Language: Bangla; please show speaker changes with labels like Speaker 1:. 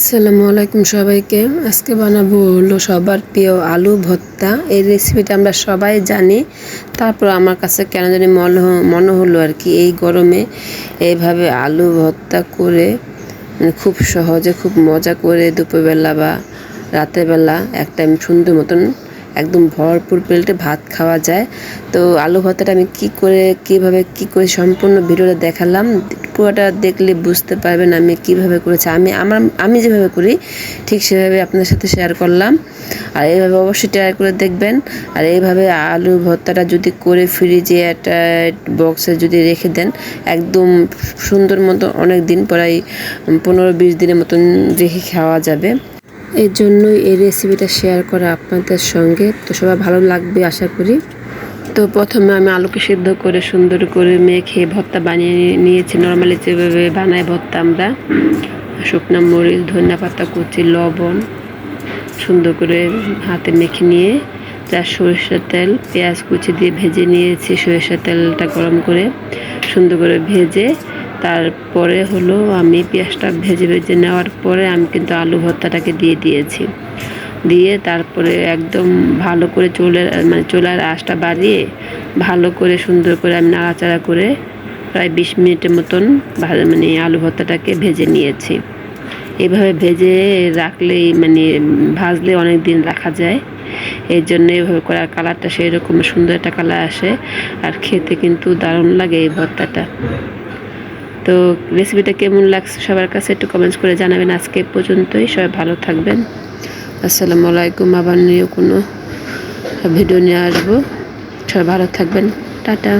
Speaker 1: আসসালামু আলাইকুম সবাইকে। আজকে বানাবো হলো সবার প্রিয় আলু ভর্তা। এই রেসিপিটা আমরা সবাই জানি। তারপর আমার কাছে কেন জানি মনে হলো আর কি, এই গরমে এইভাবে আলু ভর্তা করে মানে খুব সহজে, খুব মজা করে দুপুরবেলা বা রাতেরবেলা একটা সুন্দর মতন একদম ভরপুর প্লেটে ভাত খাওয়া যায়। তো আলু ভর্তাটা আমি কি করে, কীভাবে, কি করে সম্পূর্ণ ভিডিওটা দেখালাম, পুরোটা দেখলে বুঝতে পারবেন আমি কীভাবে করেছি। আমি, আমার, আমি যেভাবে করি, ঠিক সেভাবে আপনার সাথে শেয়ার করলাম। আর এইভাবে অবশ্যই ট্রাই করে দেখবেন। আর এইভাবে আলু ভর্তাটা যদি করে ফ্রিজে একটা বক্সে যদি রেখে দেন, একদম সুন্দর মতো অনেক দিন প্রায় পনেরো বিশ দিনের মতন রেখে খাওয়া যাবে। এর জন্যই এই রেসিপিটা শেয়ার করা আপনাদের সঙ্গে। তো সবাই ভালো লাগবে আশা করি। তো প্রথমে আমি আলুকে সিদ্ধ করে সুন্দর করে মেখে ভর্তা বানিয়ে নিয়েছি। নর্মালি যেভাবে বানাই ভর্তা আমরা। শুকনো মরিচ, ধনিয়া পাতা কুচি, লবণ সুন্দর করে হাতে মেখে নিয়ে যা সরিষার তেল, পেঁয়াজ কুচি দিয়ে ভেজে নিয়েছি। সরিষার তেলটা গরম করে সুন্দর করে ভেজে তারপরে হলো আমি পেঁয়াজটা ভেজে ভেজে নেওয়ার পরে আমি কিন্তু আলু ভর্তাটাকে দিয়ে দিয়েছি। দিয়ে তারপরে একদম ভালো করে চুলের মানে চুলার আঁচটা বাড়িয়ে ভালো করে সুন্দর করে আমি নাড়াচাড়া করে প্রায় বিশ মিনিটের মতন মানে আলু ভর্তাটাকে ভেজে নিয়েছি। এভাবে ভেজে রাখলেই মানে ভাজলে অনেক দিন রাখা যায়। এই জন্য এভাবে করার কালারটা সেই রকম সুন্দর একটা কালার আসে। আর খেতে কিন্তু দারুণ লাগে এই ভর্তাটা। তো রেসিপিটা কেমন লাগছে সবার কাছে একটু কমেন্টস করে জানাবেন আজকে পর্যন্তই। সবাই ভালো থাকবেন। আসসালামু আলাইকুম, আবার নিয়ে কোনো ভিডিও নিয়ে আসব। সবাই ভালো থাকবেন। টাটা।